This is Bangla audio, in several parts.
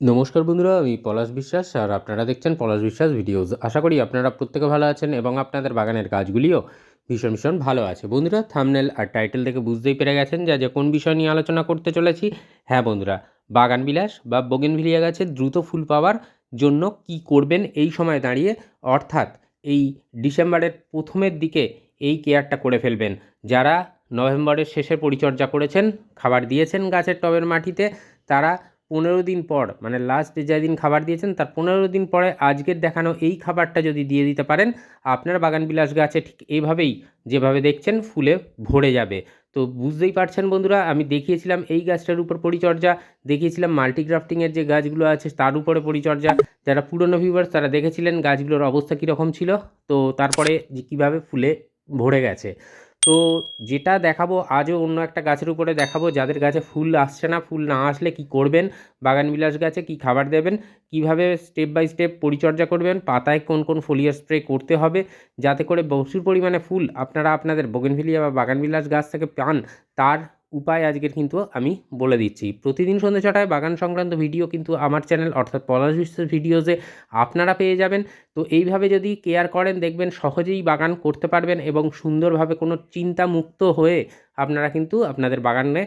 নমস্কার বন্ধুরা, আমি পলাশ বিশ্বাস আর আপনারা দেখছেন পলাশ বিশ্বাস ভিডিওস। আশা করি আপনারা প্রত্যেকে ভালো আছেন এবং আপনাদের বাগানের গাছগুলিও ভীষণ ভীষণ ভালো আছে। বন্ধুরা থামনেল আর টাইটেল থেকে বুঝতেই পেরে গেছেন যে যে কোন বিষয় নিয়ে আলোচনা করতে চলেছি। হ্যাঁ বন্ধুরা, বাগান বিলাস বা বোগেনভিলিয়া গাছে দ্রুত ফুল পাওয়ার জন্য কি করবেন এই সময় দাঁড়িয়ে, অর্থাৎ এই ডিসেম্বরের প্রথমের দিকে এই কেয়ারটা করে ফেলবেন। যারা নভেম্বরের শেষে পরিচর্যা করেছেন, খাবার দিয়েছেন গাছের টবের মাটিতে, তারা পনেরো দিন পর মানে লাস্ট যেদিন খাবার দিয়েছেন, তার পনেরো দিন পরে আজকের দেখানো এই খাবারটা যদি দিয়ে দিতে পারেন, আপনার বাগান বিলাস গাছে ঠিক এইভাবেই যেভাবে দেখছেন ফুলে ভরে যাবে। তো বুঝতেই পারছেন বন্ধুরা, আমি দেখিয়েছিলাম এই গাছটার উপর পরিচর্যা, দেখিয়েছিলাম মাল্টিগ্রাফটিংয়ের যে গাছগুলো আছে তার উপরে পরিচর্যা। যারা পুরনো ভিউয়ার্স তারা দেখেছিলেন গাছগুলোর অবস্থা কীরকম ছিল, তো তারপরে যে কীভাবে ফুলে ভরে গেছে। তো যেটা দেখাবো, আজও অন্য একটা গাছের উপরে দেখাবো, যাদের গাছে ফুল আসছে না, ফুল না আসলে কি করবেন, বাগান বিলাস গাছে কি খাবার দেবেন, কীভাবে স্টেপ বাই স্টেপ পরিচর্যা করবেন, পাতায় কোন কোন ফোলিয়ার স্প্রে করতে হবে, যাতে করে প্রচুর পরিমাণে ফুল আপনারা আপনাদের বোগেনভিলিয়া বা বাগান বিলাস গাছ থেকে পান, তার উপায় আজকের কিন্তু আমি বলে দিচ্ছি। প্রতিদিন সন্ধ্যে ছটায় বাগান সংক্রান্ত ভিডিও কিন্তু আমার চ্যানেল, অর্থাৎ পলাশ বিশ্বের ভিডিওসে আপনারা পেয়ে যাবেন। তো এইভাবে যদি কেয়ার করেন, দেখবেন সহজেই বাগান করতে পারবেন এবং সুন্দরভাবে কোনো চিন্তামুক্ত হয়ে আপনারা কিন্তু আপনাদের বাগানে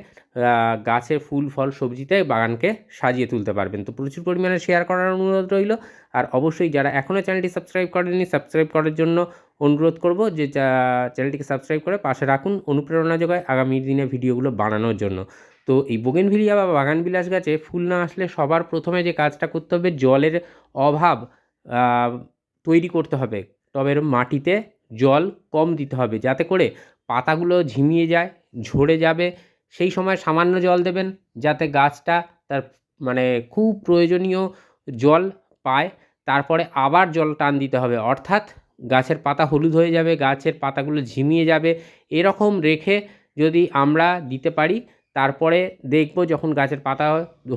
গাছের ফুল, ফল, সবজিতে বাগানকে সাজিয়ে তুলতে পারবেন। তো প্রচুর পরিমাণে শেয়ার করার অনুরোধ রইল। আর অবশ্যই যারা এখনও চ্যানেলটি সাবস্ক্রাইব করেনি সাবস্ক্রাইব করার জন্য অনুরোধ করব যে চ্যানেলটিকে সাবস্ক্রাইব করে পাশে রাখুন। অনুপ্রেরণা যোগায় আগামী দিনে ভিডিওগুলো বানানোর জন্য। তো এই বোগেনভিলিয়া বা বাগান বিলাস গাছে ফুল না আসলে সবার প্রথমে যে কাজটা করতে হবে, জলের অভাব তৈরি করতে হবে। টবের মাটিতে জল কম দিতে হবে যাতে করে পাতাগুলো ঝিমিয়ে যায়, ঝরে যাবে। সেই সময় সামান্য জল দেবেন যাতে গাছটা তার মানে খুব প্রয়োজনীয় জল পায়, তারপরে আবার জল টান দিতে হবে। অর্থাৎ গাছের পাতা হলুদ হয়ে যাবে, গাছের পাতাগুলো ঝিমিয়ে যাবে। এরকম রেখে যদি আমরা দিতে পারি, তারপরে দেখব যখন গাছের পাতা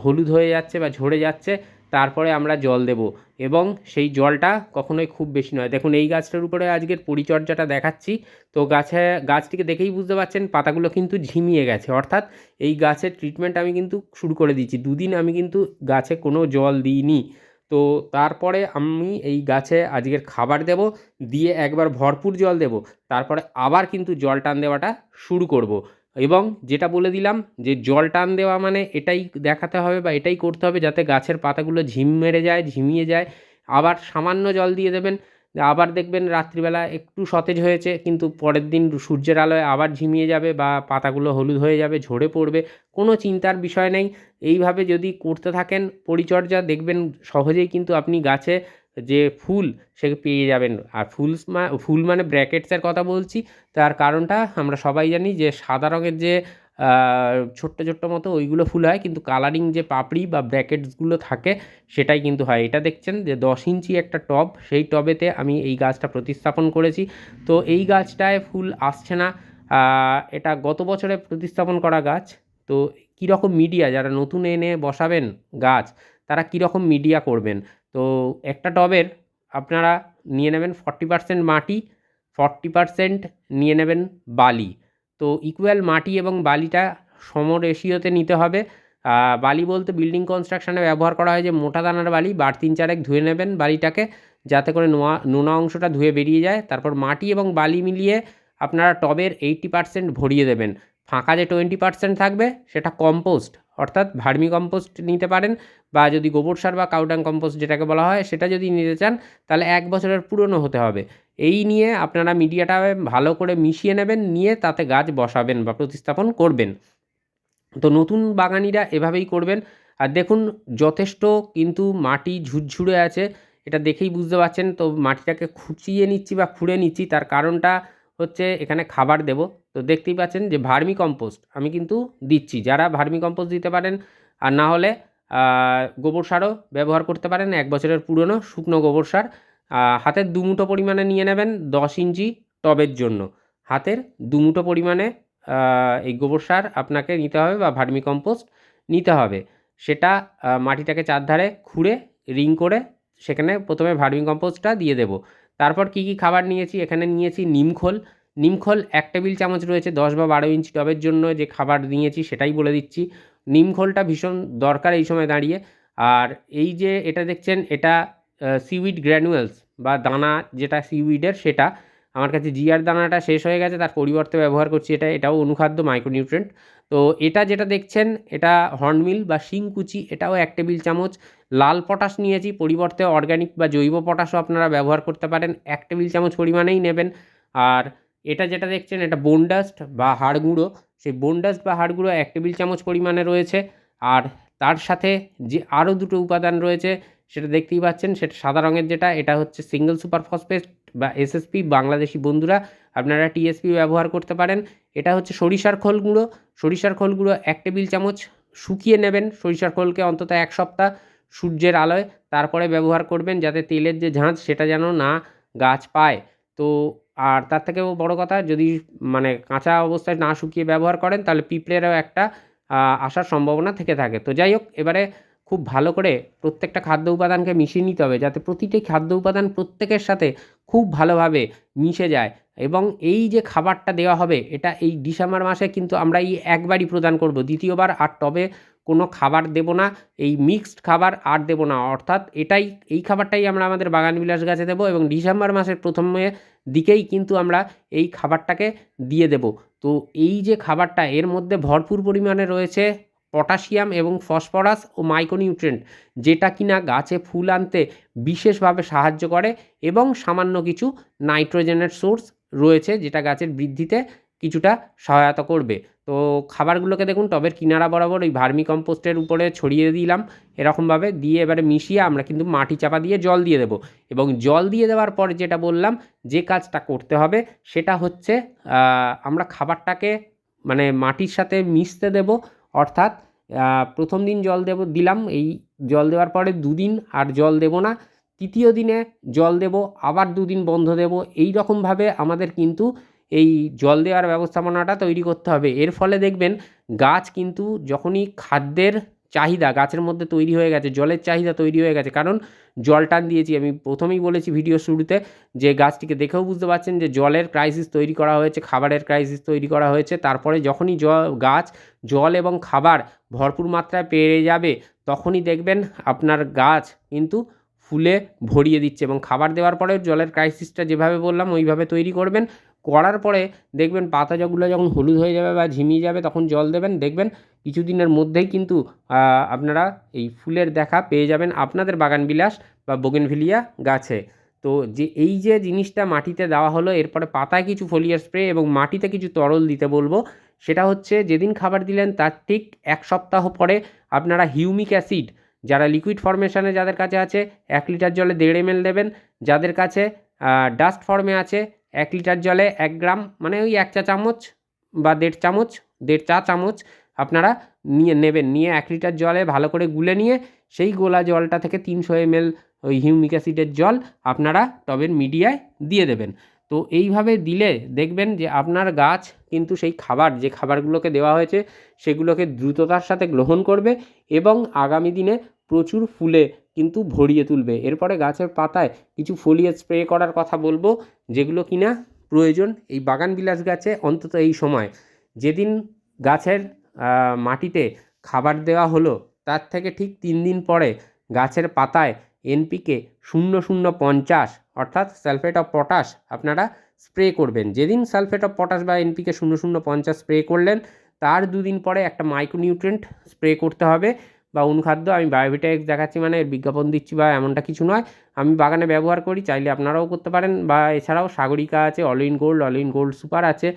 হলুদ হয়ে যাচ্ছে বা ঝরে যাচ্ছে, তারপরে আমরা জল দেব। এবং সেই জলটা কখনোই খুব বেশি নয়। দেখুন, এই গাছটার উপরে আজকের পরিচর্যাটা দেখাচ্ছি। তো গাছে, গাছটিকে দেখেই বুঝতে পারছেন, পাতাগুলো কিন্তু ঝিমিয়ে গেছে। অর্থাৎ এই গাছের ট্রিটমেন্ট আমি কিন্তু শুরু করে দিচ্ছি দুদিন আমি কিন্তু গাছে কোনো জল দিইনি। তো তারপরে আমি এই গাছে আজকের খাবার দেব, দিয়ে একবার ভরপুর জল দেব। তারপরে আবার কিন্তু জল টান দেওয়াটা শুরু করব। এবং যেটা বলে দিলাম যে জল টান দেওয়া মানে এটাই দেখাতে হবে বা এটাই করতে হবে যাতে গাছের পাতাগুলো ঝিম মেরে যায়, ঝিমিয়ে যায়। আবার সামান্য জল দিয়ে দেবেন আবার দেখবেন রাত্রিবেলা একটু সতেজ হয়েছে, কিন্তু পরের দিন সূর্যের আলোয় আবার ঝিমিয়ে যাবে বা পাতাগুলো হলুদ হয়ে যাবে, ঝরে পড়বে, কোনো চিন্তার বিষয় নেই। এইভাবে যদি করতে থাকেন, পরিচর্যা দেখবেন সহজেই কিন্তু আপনি গাছে যে ফুল সে পেয়ে যাবেন। আর ফুল ফুল মানে ব্র্যাকেটসের কথা বলছি, তার কারণটা আমরা সবাই জানি যে সাদা রঙের যে ছোট্ট ছোট্ট মতো ওইগুলো ফুল হয়, কিন্তু কালারিং যে পাপড়ি বা ব্র্যাকেটসগুলো থাকে, সেটাই কিন্তু হয়। এটা দেখছেন যে দশ ইঞ্চি একটা টব, সেই টবেতে আমি এই গাছটা প্রতিস্থাপন করেছি। তো এই গাছটায় ফুল আসছে না। এটা গত বছরে প্রতিস্থাপন করা গাছ। তো কীরকম মিডিয়া যারা নতুন এনে বসাবেন গাছ, তারা কীরকম মিডিয়া করবেন? তো একটা টবের আপনারা নিয়ে নেবেন ফর্টি পারসেন্ট মাটি ফর্টি পারসেন্ট নিয়ে নেবেন বালি। তো ইকুয়াল মাটি এবং বালিটা সম রেশিওতে নিতে হবে। বালি বলতে বিল্ডিং কনস্ট্রাকশানে ব্যবহার করা হয় যে মোটা দানার বালি, বার তিন চারেক ধুয়ে নেবেন বালিটাকে, যাতে করে নোয়া, নোনা অংশটা ধুয়ে বেরিয়ে যায়। তারপর মাটি এবং বালি মিলিয়ে আপনারা টবের এইটটি পারসেন্ট ভরিয়ে দেবেন। ফাঁকা যে টোয়েন্টি পারসেন্ট থাকবে, সেটা কম্পোস্ট অর্থাৎ ভার্মি কম্পোস্ট নিতে পারেন বা যদি গোবর সার বা কাউডাং কম্পোস্ট যেটাকে বলা হয়, সেটা যদি নিতে চান, তাহলে এক বছরের পুরনো হতে হবে। এই নিয়ে আপনারা মিডিয়াটা ভালো করে মিশিয়ে নেবেন, নিয়ে তাতে গাছ বসাবেন বা প্রতিস্থাপন করবেন। তো নতুন বাগানিরা এভাবেই করবেন। আর দেখুন, যথেষ্ট কিন্তু মাটি ঝুরঝুরে আছে, এটা দেখেই বুঝতে পারছেন। তো মাটিটাকে খুঁচিয়ে নিচ্ছি বা খুঁড়ে নিচ্ছি, তার কারণটা হচ্ছে এখানে খাবার দেব। তো দেখতেই পাচ্ছেন যে ভার্মি কম্পোস্ট আমি কিন্তু দিচ্ছি। যারা ভার্মি কম্পোস্ট দিতে পারেন, আর না হলে গোবর সারও ব্যবহার করতে পারেন। এক বছরের পুরনো শুকনো গোবর সার। হাতের দুমুটো পরিমাণে নিয়ে নেবেন দশ ইঞ্চি টবের জন্য। হাতের দুমুটো পরিমাণে এই গোবর সার আপনাকে নিতে হবে বা ভার্মি কম্পোস্ট নিতে হবে। সেটা মাটিটাকে চারধারে খুঁড়ে, রিং করে সেখানে প্রথমে ভার্মি কম্পোস্টটা দিয়ে দেবো। তারপর কী কী খাবার নিয়েছি? এখানে নিয়েছি নিমখোল নিমখোল এক টেবিল চামচ রয়েছে, দশ বা বারো ইঞ্চি টবের জন্য যে খাবার নিয়েছি সেটাই বলে দিচ্ছি। নিমখোলটা ভীষণ দরকার এই সময় দাঁড়িয়ে। আর এই যে এটা দেখছেন, এটা সিউইড গ্র্যানুয়েলস বা দানা যেটা সিউইডের সেটা। আমার কাছে জিআর দানাটা শেষ হয়ে গেছে তার পরিবর্তে ব্যবহার করছি এটা এটাও অনুখাদ্য মাইক্রোনিউট্রেন্ট তো এটা যেটা দেখছেন এটা হর্নমিল বা শিংকুচি এটাও এক টেবিল চামচ। লাল পটাশ নিয়েছি পরিবর্তে অর্গ্যানিক বা জৈব পটাশও আপনারা ব্যবহার করতে পারেন। এক টেবিল চামচ পরিমাণেই নেবেন। আর এটা যেটা দেখছেন এটা বোনডাস্ট বা হাড় গুঁড়ো। সেই বোনডাস্ট বা হাড় গুঁড়ো এক টেবিল চামচ পরিমাণে রয়েছে। আর তার সাথে যে আরও দুটো উপাদান রয়েছে সেটা দেখতেই পাচ্ছেন, সেটা সাদা রঙের যেটা, এটা হচ্ছে সিঙ্গেল সুপার ফসফেট বা এসএসপি বাংলাদেশি বন্ধুরা আপনারা টিএসপি ব্যবহার করতে পারেন। এটা হচ্ছে সরিষার খোল গুঁড়ো। সরিষার খোল গুঁড়ো এক টেবিল চামচ শুকিয়ে নেবেন। সরিষার খোলকে অন্তত এক সপ্তাহ সূর্যের আলোয় তারপরে ব্যবহার করবেন যাতে তেলের যে ঝাঁঝ সেটা যেন না গাছ পায়। তো আর তার থেকেও বড় কথা, যদি মানে কাঁচা অবস্থায় না শুকিয়ে ব্যবহার করেন, তাহলে পিঁপড়েরও একটা আসার সম্ভাবনা থেকে থাকে। তো যাই হোক, এবারে খুব ভালো করে প্রত্যেকটা খাদ্য উপাদানকে মিশিয়ে নিতে হবে যাতে প্রতিটি খাদ্য উপাদান প্রত্যেকের সাথে খুব ভালোভাবে মিশে যায় এবং এই যে খাবারটা দেওয়া হবে, এটা এই ডিসেম্বর মাসে কিন্তু আমরা এই একবারই প্রদান করব। দ্বিতীয়বার আর টবে কোনো খাবার দেব না, এই মিক্সড খাবার আর দেব না। অর্থাৎ এটাই, এই খাবারটাই আমরা আমাদের বাগান বিলাস গাছে দেবো এবং ডিসেম্বর মাসের প্রথমে দিকেই কিন্তু আমরা এই খাবারটাকে দিয়ে দেব। তো এই যে খাবারটা, এর মধ্যে ভরপুর পরিমাণে রয়েছে পটাশিয়াম এবং ফসফরাস ও মাইক্রোনিউট্রেন্ট যেটা কিনা গাছে ফুল আনতে বিশেষভাবে সাহায্য করে এবং সামান্য কিছু নাইট্রোজেনের সোর্স রয়েছে, যেটা গাছের বৃদ্ধিতে কিছুটা সহায়তা করবে। তো খাবারগুলোকে দেখুন, টবের কিনারা বরাবর ওই ভার্মি কম্পোস্টের উপরে ছড়িয়ে দিলাম। এরকমভাবে দিয়ে এবারে মিশিয়ে আমরা কিন্তু মাটি চাপা দিয়ে জল দিয়ে দেবো এবং জল দিয়ে দেওয়ার পর যেটা বললাম, যে কাজটা করতে হবে সেটা হচ্ছে আমরা খাবারটাকে মানে মাটির সাথে মিশতে দেব, অর্থাৎ প্রথম দিন জল দেব, দিলাম। এই জল দেওয়ার পরে দুদিন আর জল দেব না। তৃতীয় দিনে জল দেব, আবার দুদিন বন্ধ দেব। এই রকমভাবে আমাদের কিন্তু এই জল দেওয়ার ব্যবস্থাপনাটা তৈরি করতে হবে। এর ফলে দেখবেন গাছ কিন্তু যখনই খাদ্যের চাহিদা গাছের মধ্যে তৈরি হয়ে গেছে, জলের চাহিদা তৈরি হয়ে গেছে। কারণ জল টান দিয়েছি, আমি প্রথমেই বলেছি ভিডিও শুরুতে যে গাছটিকে দেখেও বুঝতে পারছেন যে জলের ক্রাইসিস তৈরি করা হয়েছে, খাবারের ক্রাইসিস তৈরি করা হয়েছে। তারপরে যখনই গাছ, জল এবং খাবার ভরপুর মাত্রায় পেয়ে যাবে, তখনই দেখবেন আপনার গাছ কিন্তু ফুলে ভরিয়ে দিচ্ছে এবং খাবার দেওয়ার পরে জলের ক্রাইসিসটা যেভাবে বললাম ওইভাবে তৈরি করবেন। করার পরে দেখবেন পাতা যখন হলুদ হয়ে যাবে বা ঝিমিয়ে যাবে তখন জল দেবেন, দেখবেন কিছুদিনের মধ্যেই কিন্তু আপনারা এই ফুলের দেখা পেয়ে যাবেন আপনাদের বাগান বিলাস বা বোগেনভিলিয়া গাছে। তো যে এই যে জিনিসটা মাটিতে দেওয়া হলো, এরপরে পাতায় কিছু ফোলিয়ার স্প্রে এবং মাটিতে কিছু তরল দিতে বলব, সেটা হচ্ছে যেদিন খাবার দিলেন তার ঠিক এক সপ্তাহ পরে আপনারা হিউমিক অ্যাসিড, যারা লিকুইড ফর্মেশনে যাদের কাছে আছে, এক লিটার জলে দেড় এম দেবেন। যাদের কাছে ডাস্ট ফর্মে আছে, এক লিটার জলে এক গ্রাম মানে ওই এক চা চামচ বা দেড় চামচ, দেড় চা চামচ আপনারা নিয়ে নেবেন, নিয়ে এক লিটার জলে ভালো করে গুলে নিয়ে সেই গোলা জলটা থেকে তিনশো এমএল ওই হিউমিক অ্যাসিডের জল আপনারা টবের মিডিয়ায় দিয়ে দেবেন। তো এইভাবে দিলে দেখবেন যে আপনার গাছ কিন্তু সেই খাবার, যে খাবারগুলোকে দেওয়া হয়েছে সেগুলোকে দ্রুততার সাথে গ্রহণ করবে এবং আগামী দিনে প্রচুর ফুলে কিন্তু ভরিয়ে তুলবে। এরপরে গাছের পাতায় কিছু ফলিয়ে স্প্রে করার কথা বলব, যেগুলো কিনা প্রয়োজন এই বাগান বিলাস গাছে অন্তত এই সময়। যেদিন গাছের মাটিতে খাবার দেওয়া হলো, তার থেকে ঠিক তিন দিন পরে গাছের পাতায় এনপিকে শূন্য শূন্য পঞ্চাশ, অর্থাৎ সালফেট অফ পটাশ আপনারা স্প্রে করবেন। যেদিন সালফেট অফ পটাশ বা এনপিকে শূন্য শূন্য পঞ্চাশ স্প্রে করলেন, তার দুদিন পরে একটা মাইক্রোনিউট্রেন্ট স্প্রে করতে হবে বা অনুখাদ্য, আমি বায়োভিটাক্স দেখাচ্ছি মানে বিজ্ঞাপন দিচ্ছি বা এমনটা কিছু নয়, আমি বাগানে ব্যবহার করি, চাইলে আপনারাও করতে পারেন বা এছাড়াও সাগরিকা আছে, all in gold, all in gold super আছে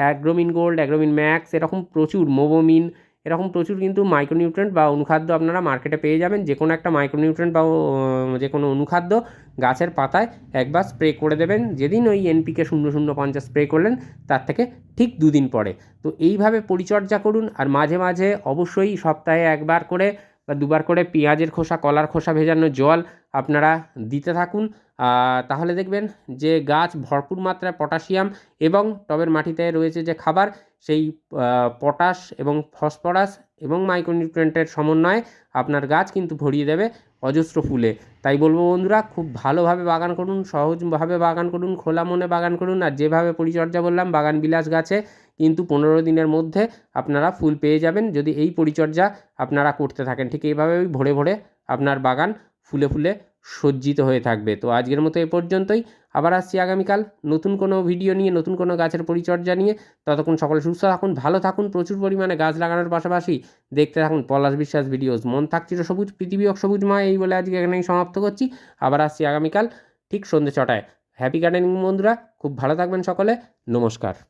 অ্যাগ্রোমিন গোল্ড অ্যাগ্রোমিন ম্যাক্স, এরকম প্রচুর, মোবোমিন, এরকম প্রচুর কিন্তু মাইক্রোনিউট্রেন্ট বা অনুখাদ্য আপনারা মার্কেটে পেয়ে যাবেন। যে কোনো একটা মাইক্রোনিউট্রেন্ট বা যে কোনো অনুখাদ্য গাছের পাতায় একবার স্প্রে করে দেবেন। যেদিন ওই এনপিকে শূন্য শূন্য পঞ্চাশ স্প্রে করলেন, তার থেকে ঠিক দুদিন পরে। তো এইভাবে পরিচর্যা করুন, আর মাঝে মাঝে অবশ্যই সপ্তাহে একবার করে বা দুবার করে পেঁয়াজের খোসা, কলার খোসা ভেজানো জল আপনারা দিতে থাকুন। তাহলে দেখবেন যে গাছ ভরপুর মাত্রায় পটাশিয়াম এবং টবের মাটিতে রয়েছে যে খাবার, সেই পটাশ এবং ফসফরাস এবং মাইক্রোনিউট্রেন্টের সমন্বয়ে আপনার গাছ কিন্তু ভরিয়ে দেবে অজস্র ফুলে। তাই বলব বন্ধুরা, খুব ভালোভাবে বাগান করুন, সহজভাবে বাগান করুন, খোলা মনে বাগান করুন আর যেভাবে পরিচর্যা বললাম, বাগান বিলাস গাছে কিন্তু পনেরো দিনের মধ্যে আপনারা ফুল পেয়ে যাবেন। যদি এই পরিচর্যা আপনারা করতে থাকেন, ঠিক এইভাবেই ভরে ভরে আপনার বাগান ফুলে ফুলে সজ্জিত হয়ে থাকবে। তো আজকের মতো এ পর্যন্তই। আবার আসছি আগামীকাল নতুন কোনো ভিডিও নিয়ে, নতুন কোনো গাছের পরিচর্যা নিয়ে। ততক্ষণ সকলে সুস্থ থাকুন, ভালো থাকুন, প্রচুর পরিমাণে গাছ লাগানোর পাশাপাশি দেখতে থাকুন পলাশ বিশ্বাস ভিডিওস। মন থাকছিল সবুজ, পৃথিবী অক সবুজময় এই বলে আজকে এখানেই সমাপ্ত করছি। আবার আসছি আগামীকাল ঠিক সন্ধ্যে ছটায়। হ্যাপি গার্ডেনিং বন্ধুরা, খুব ভালো থাকবেন সকলে। নমস্কার।